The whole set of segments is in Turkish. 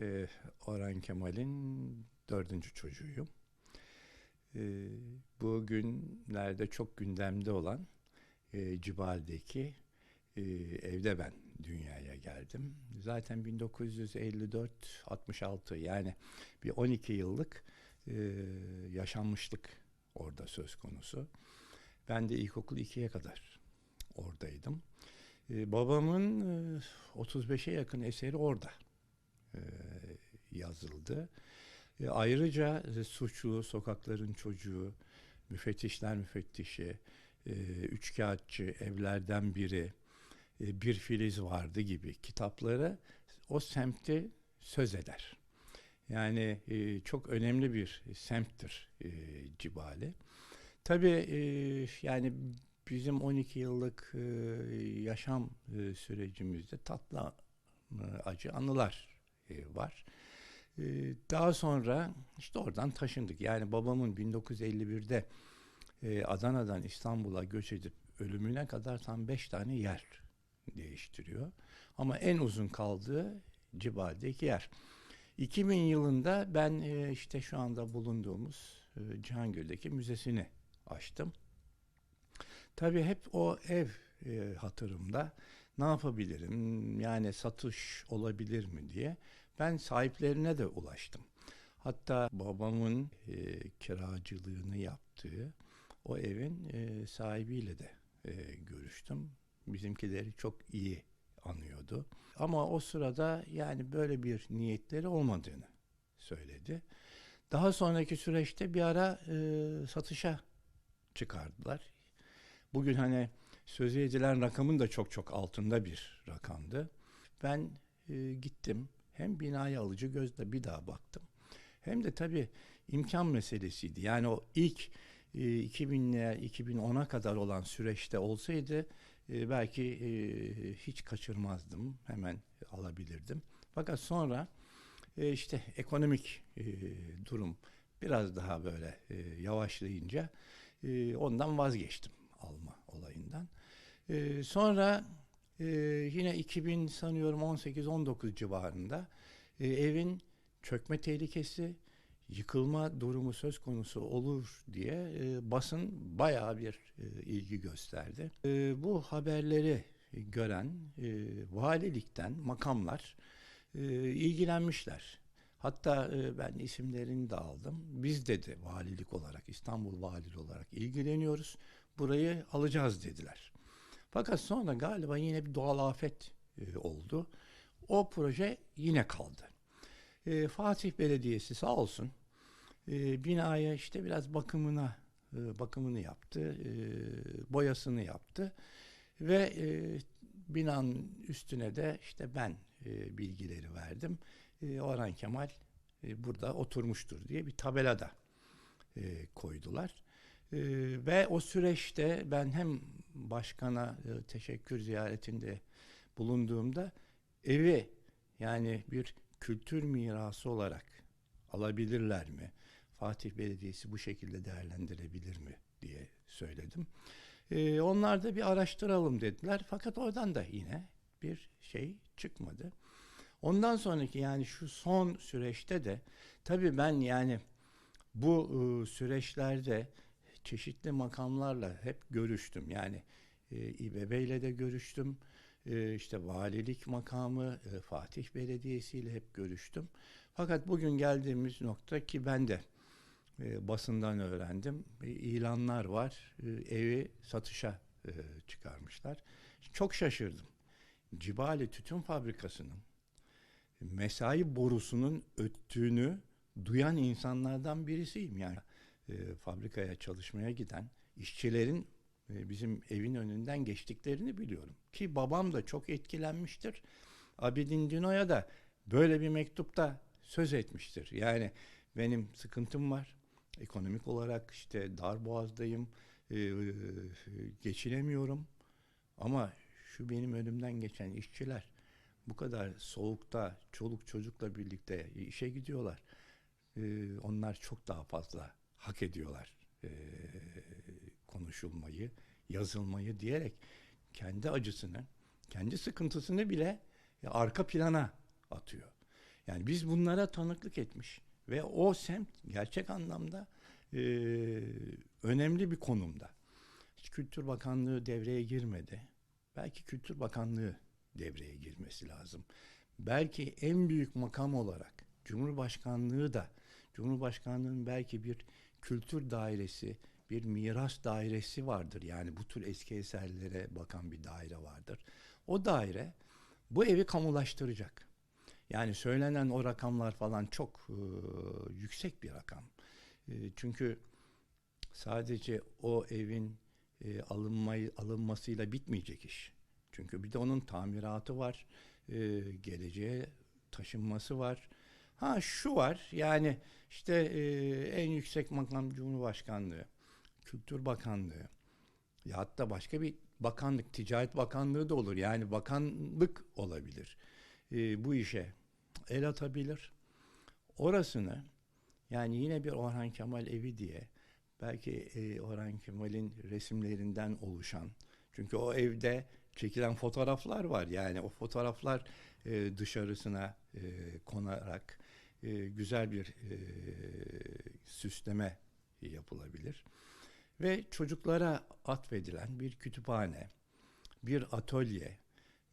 Ee, Orhan Kemal'in dördüncü çocuğuyum. Ee, bugünlerde çok gündemde olan e, Cibal'deki e, evde ben dünyaya geldim. Zaten 1954-66 yani bir 12 yıllık e, yaşanmışlık orada söz konusu. Ben de ilkokul 2'ye kadar oradaydım. E, babamın e, 35'e yakın eseri orada e, yazıldı. E, ayrıca e, suçlu, sokakların çocuğu, müfettişler müfettişi, e, üçkağıtçı, evlerden biri, e, bir filiz vardı gibi kitapları o semti söz eder. Yani e, çok önemli bir semttir e, Cibali. Tabii e, yani bizim 12 yıllık e, yaşam e, sürecimizde tatlı e, acı anılar e, var. E, daha sonra işte oradan taşındık. Yani babamın 1951'de e, Adana'dan İstanbul'a göç edip ölümüne kadar tam 5 tane yer değiştiriyor. Ama en uzun kaldığı Cibal'deki yer. 2000 yılında ben e, işte şu anda bulunduğumuz e, Cihangöl'deki müzesini açtım. Tabii hep o ev e, hatırımda ne yapabilirim yani satış olabilir mi diye ben sahiplerine de ulaştım. Hatta babamın e, kiracılığını yaptığı o evin e, sahibiyle de e, görüştüm. Bizimkileri çok iyi anıyordu. Ama o sırada yani böyle bir niyetleri olmadığını söyledi. Daha sonraki süreçte bir ara e, satışa çıkardılar. Bugün hani sözü edilen rakamın da çok çok altında bir rakamdı. Ben e, gittim hem binaya alıcı gözle bir daha baktım. Hem de tabii imkan meselesiydi. Yani o ilk e, 2000'le 2010'a kadar olan süreçte olsaydı e, belki e, hiç kaçırmazdım. Hemen alabilirdim. Fakat sonra e, işte ekonomik e, durum biraz daha böyle e, yavaşlayınca e, ondan vazgeçtim. E, sonra e, yine 2000 sanıyorum 18-19 civarında e, evin çökme tehlikesi, yıkılma durumu söz konusu olur diye e, basın bayağı bir e, ilgi gösterdi. E, bu haberleri gören e, valilikten makamlar e, ilgilenmişler. Hatta e, ben isimlerini de aldım. Biz dedi valilik olarak, İstanbul valili olarak ilgileniyoruz. Burayı alacağız dediler. Fakat sonra galiba yine bir doğal afet e, oldu. O proje yine kaldı. E, Fatih Belediyesi sağ olsun e, binaya işte biraz bakımına e, bakımını yaptı, e, boyasını yaptı ve e, binanın üstüne de işte ben e, bilgileri verdim. E, Orhan Kemal e, burada oturmuştur diye bir tabela da e, koydular. E, ve o süreçte ben hem başkana e, teşekkür ziyaretinde bulunduğumda evi yani bir kültür mirası olarak alabilirler mi? Fatih Belediyesi bu şekilde değerlendirebilir mi diye söyledim. Ee, onlar da bir araştıralım dediler. Fakat oradan da yine bir şey çıkmadı. Ondan sonraki yani şu son süreçte de tabii ben yani bu e, süreçlerde çeşitli makamlarla hep görüştüm. Yani e, İBB ile de görüştüm. E, işte valilik makamı, e, Fatih Belediyesi ile hep görüştüm. Fakat bugün geldiğimiz nokta ki ben de e, basından öğrendim. E, ilanlar var. E, evi satışa e, çıkarmışlar. Çok şaşırdım. Cibali Tütün Fabrikası'nın mesai borusunun öttüğünü duyan insanlardan birisiyim. Yani e, fabrikaya çalışmaya giden işçilerin e, bizim evin önünden geçtiklerini biliyorum. Ki babam da çok etkilenmiştir. Abidin Dino'ya da böyle bir mektupta söz etmiştir. Yani benim sıkıntım var. Ekonomik olarak işte dar boğazdayım. E, geçinemiyorum. Ama şu benim önümden geçen işçiler bu kadar soğukta çoluk çocukla birlikte işe gidiyorlar. E, onlar çok daha fazla hak ediyorlar e, konuşulmayı, yazılmayı diyerek kendi acısını, kendi sıkıntısını bile arka plana atıyor. Yani biz bunlara tanıklık etmiş ve o semt gerçek anlamda e, önemli bir konumda. Hiç Kültür Bakanlığı devreye girmedi. Belki Kültür Bakanlığı devreye girmesi lazım. Belki en büyük makam olarak Cumhurbaşkanlığı da Cumhurbaşkanlığının belki bir kültür dairesi, bir miras dairesi vardır. Yani bu tür eski eserlere bakan bir daire vardır. O daire bu evi kamulaştıracak. Yani söylenen o rakamlar falan çok e, yüksek bir rakam. E, çünkü sadece o evin e, alınmayı, alınmasıyla bitmeyecek iş. Çünkü bir de onun tamiratı var, e, geleceğe taşınması var. Ha şu var, yani işte e, en yüksek makam Cumhurbaşkanlığı, Kültür Bakanlığı, ya hatta başka bir bakanlık, Ticaret Bakanlığı da olur. Yani bakanlık olabilir. E, bu işe el atabilir. Orasını yani yine bir Orhan Kemal evi diye belki e, Orhan Kemal'in resimlerinden oluşan çünkü o evde çekilen fotoğraflar var. Yani o fotoğraflar e, dışarısına e, konarak e, güzel bir e, süsleme yapılabilir. Ve çocuklara atfedilen bir kütüphane, bir atölye.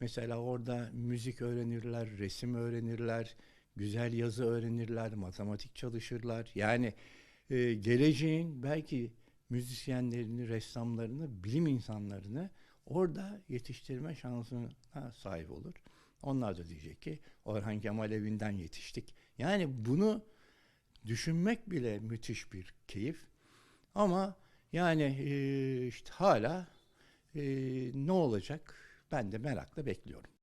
Mesela orada müzik öğrenirler, resim öğrenirler, güzel yazı öğrenirler, matematik çalışırlar. Yani e, geleceğin belki müzisyenlerini, ressamlarını, bilim insanlarını orada yetiştirme şansına sahip olur. Onlar da diyecek ki Orhan Kemal evinden yetiştik. Yani bunu düşünmek bile müthiş bir keyif. Ama yani e, işte hala e, ne olacak ben de merakla bekliyorum.